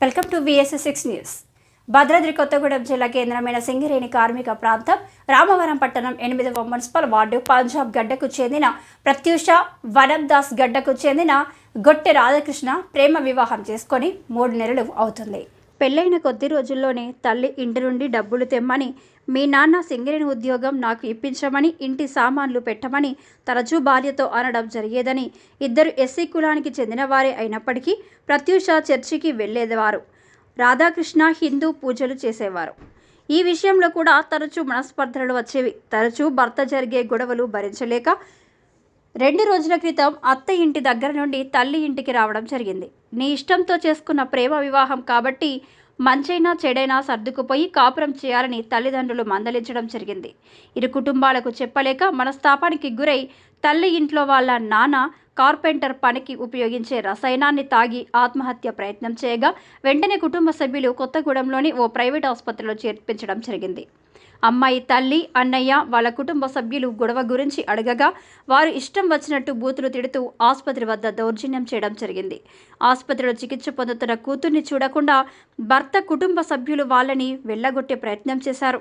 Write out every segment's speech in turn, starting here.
Welcome to V S S six news Bhadradri Kothagudem జిల్లా కేంద్రమైన సింగరేణి కార్మిక ప్రాంతం రామవరం పట్టణం ఎనిమిదవ మున్సిపల్ వార్డు పంజాబ్ గడ్డకు చెందిన ప్రత్యూష వనబ్దాస్ దాస్ గడ్డకు చెందిన గొట్టె రాధాకృష్ణ ప్రేమ వివాహం చేసుకొని మూడు నెలలు అవుతుంది. పెళ్ళైన కొద్ది రోజుల్లోనే తల్లి ఇంటి నుండి డబ్బులు తెమ్మని మీ నాన్న సింగరేణి ఉద్యోగం నాకు ఇప్పించమని ఇంటి సామాన్లు పెట్టమని తరచూ భార్యతో అనడం జరిగేదని ఇద్దరు ఎస్సీ కులానికి చెందినవారే అయినప్పటికీ ప్రత్యూష చర్చికి వెళ్ళేవారు. రాధాకృష్ణ హిందూ పూజలు చేసేవారు. ఈ విషయంలో కూడా తరచూ మనస్పర్ధలు వచ్చేవి. తరచూ భర్త జరిగే గొడవలు భరించలేక రెండు రోజుల క్రితం అత్త ఇంటి దగ్గర నుండి తల్లి ఇంటికి రావడం జరిగింది. నీ ఇష్టంతో చేసుకున్న ప్రేమ వివాహం కాబట్టి మంచైనా చెడైనా సర్దుకుపోయి కాపురం చేయాలని తల్లిదండ్రులు మందలించడం జరిగింది. ఇరు కుటుంబాలకు చెప్పలేక మనస్తాపానికి గురై తల్లి ఇంట్లో వాళ్ళ నాన్న కార్పెంటర్ పనికి ఉపయోగించే రసాయనాన్ని తాగి ఆత్మహత్య ప్రయత్నం చేయగా వెంటనే కుటుంబ సభ్యులు కొత్తగూడెంలోని ఓ ప్రైవేట్ ఆసుపత్రిలో చేర్పించడం జరిగింది. అమ్మాయి తల్లి అన్నయ్య వాళ్ళ కుటుంబ సభ్యులు గొడవ గురించి అడగగా వారు ఇష్టం వచ్చినట్టు బూతులు తిడుతూ ఆసుపత్రి వద్ద దౌర్జన్యం చేయడం జరిగింది. ఆసుపత్రిలో చికిత్స పొందుతున్న కూతుర్ని చూడకుండా భర్త కుటుంబ సభ్యులు వాళ్ళని వెళ్ళగొట్టే ప్రయత్నం చేశారు.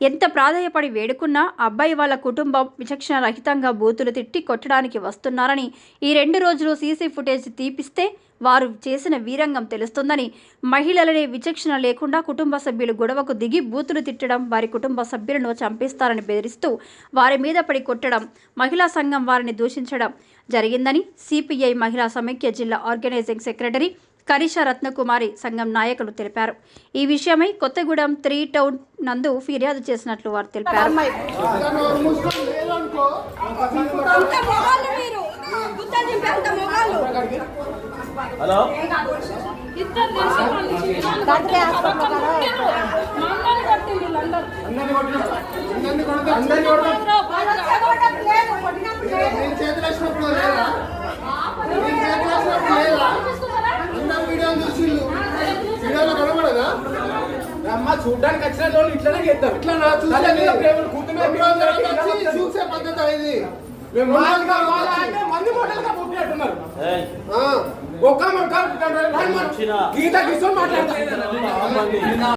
ఎంత ప్రాధాయపడి వేడుకున్నా అబ్బాయి వాళ్ళ కుటుంబం విచక్షణ రహితంగా బూతులు తిట్టి కొట్టడానికి వస్తున్నారని ఈ రెండు రోజులు సీసీ ఫుటేజ్ తీపిస్తే వారు చేసిన వీరంగం తెలుస్తుందని. మహిళలనే విచక్షణ లేకుండా కుటుంబ సభ్యులు గొడవకు దిగి బూతులు తిట్టడం వారి కుటుంబ సభ్యులను చంపేస్తారని బెదిరిస్తూ వారి మీద పడి కొట్టడం మహిళా సంఘం వారిని దూషించడం జరిగిందని సిపిఐ మహిళా సమైక్య జిల్లా ఆర్గనైజింగ్ సెక్రటరీ కరిష రత్నకుమారి సంఘం నాయకులు తెలిపారు. ఈ విషయమై కొత్తగూడెం త్రీ టౌన్ నందు ఫిర్యాదు చేసినట్లు వారు తెలిపారు. హలో? ఇద్దరు తెలిసి వాళ్ళు చిన్నాలు పక్కన కొట్టారు. మా అన్నని కొట్టిండు వీళ్ళందరూ. వాళ్ళు చెడగొట్టడం లేదు, కొట్టినప్పుడు లేదు. నేను చేతులు వేసినప్పుడు లేదా నేను చేతులు వేసినప్పుడు లేదా అందరు వీడియోలు చూసిండు వీడియోలో కనబడదా? అమ్మ చూడ్డానికి వచ్చిన వాళ్ళు ఇట్లనే చేస్తారు. ఇట్లా నా. తల్లి మీద ప్రేమను. చూసే పద్ధతి ఇది మంది మోడల్గా పుట్టినట్టున్నారు. ఆ. ఒక్క మొక్క గీత కిషోర్ మాట్లాడతారు.